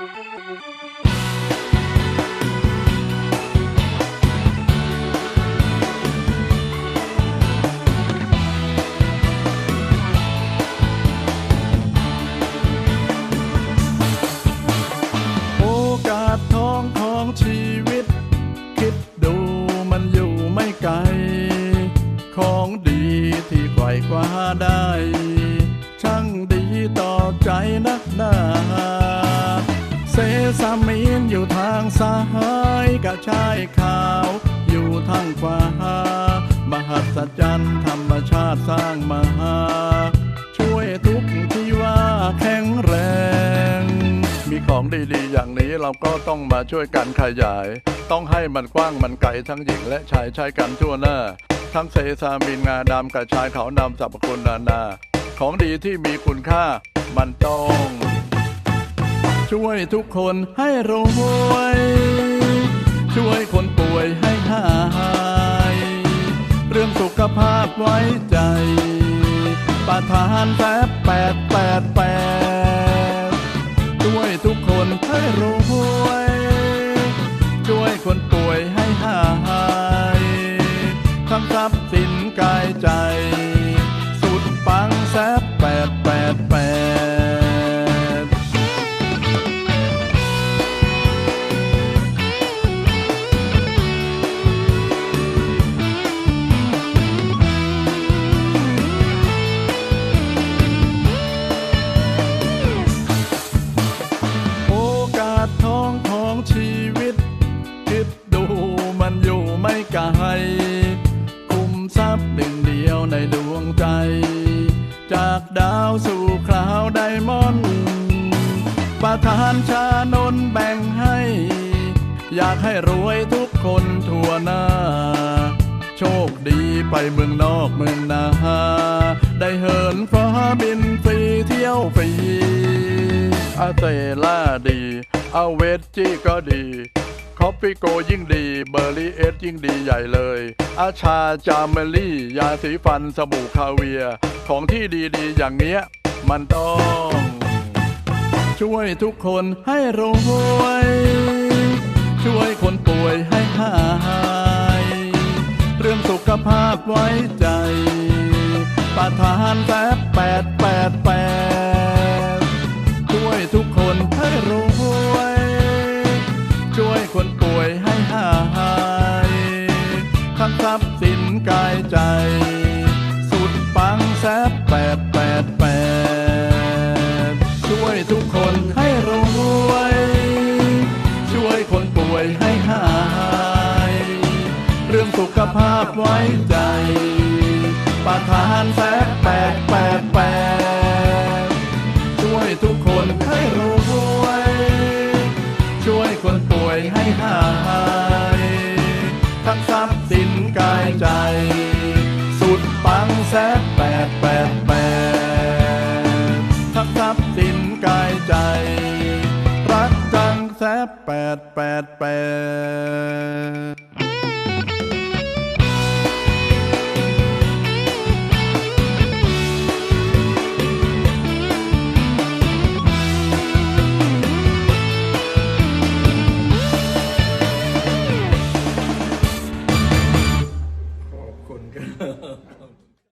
ไม่ไกลของดีที่ควยคว้าได้ ช่างดีต่อใจนักหนา เซซามีนอยู่ทางซ้ายกะชายขาว อยู่ทางขวามหัศจรรย์ธรรมชาติสร้างมา ช่วยทุกที่ว่าแข็งแรง มีของดีๆ อย่างนี้เราก็ต้องมาช่วยกันขยาย ต้องให้มันกว้างมันไกลทั้งหญิงและชายใช้กันทั่วหน้า ทั้งเซซามินงาดำกระชายขาวนำสรรพคุณนานา ของดีที่มีคุณค่ามันต้อง ช่วยทุกคนให้รวย ช่วยคนป่วยให้หาย เรื่องสุขภาพไว้ใจ ประทานแปดแปดแปดแปดช่วยทุกคนให้รวย ช่วยคนป่วยให้หายทั้งทรัพย์สิ อยู่ไม่ไกลคุมทรัพย์หนึ่งเดียวในดวงใจ จากดาวสู่คราวไดมอนด์ประธานชานนแบ่งให้ อยากให้รวยทุกคนทั่วหน้า โชคดีไปเมืองนอกเมืองนาได้เหินฟ้าบินฟรีเที่ยวฟรีอาเซล่าดี เอาเวจจี้ก็ดี คอฟฟี่โกยิ่งดี เบอร์รี่เอสยิ่งดีใหญ่เลย อาชาจามเมลี่ ยาสีฟันสบู่คาเวีย ของที่ดีๆ อย่างเนี้ย มันต้อง ช่วยทุกคนให้รวย ช่วยคนป่วยให้หาย เรื่องสุขภาพไว้ใจ ประทานแปด ใจ สุดปังแซบแปดแปดแปดช่วยทุกคนให้รวย ช่วยคนป่วยให้หาย เรื่องสุขภาพไว้ใจ ประทานแซบแปดแปดแปดช่วยทุกคนให้รวย ช่วยคนป่วยให้หายทั้งทรัพย์สินกายใจ แสนแปดแปดแปดทั้ทับย์สินกายใจ รักจังแสนแปดแปดแปด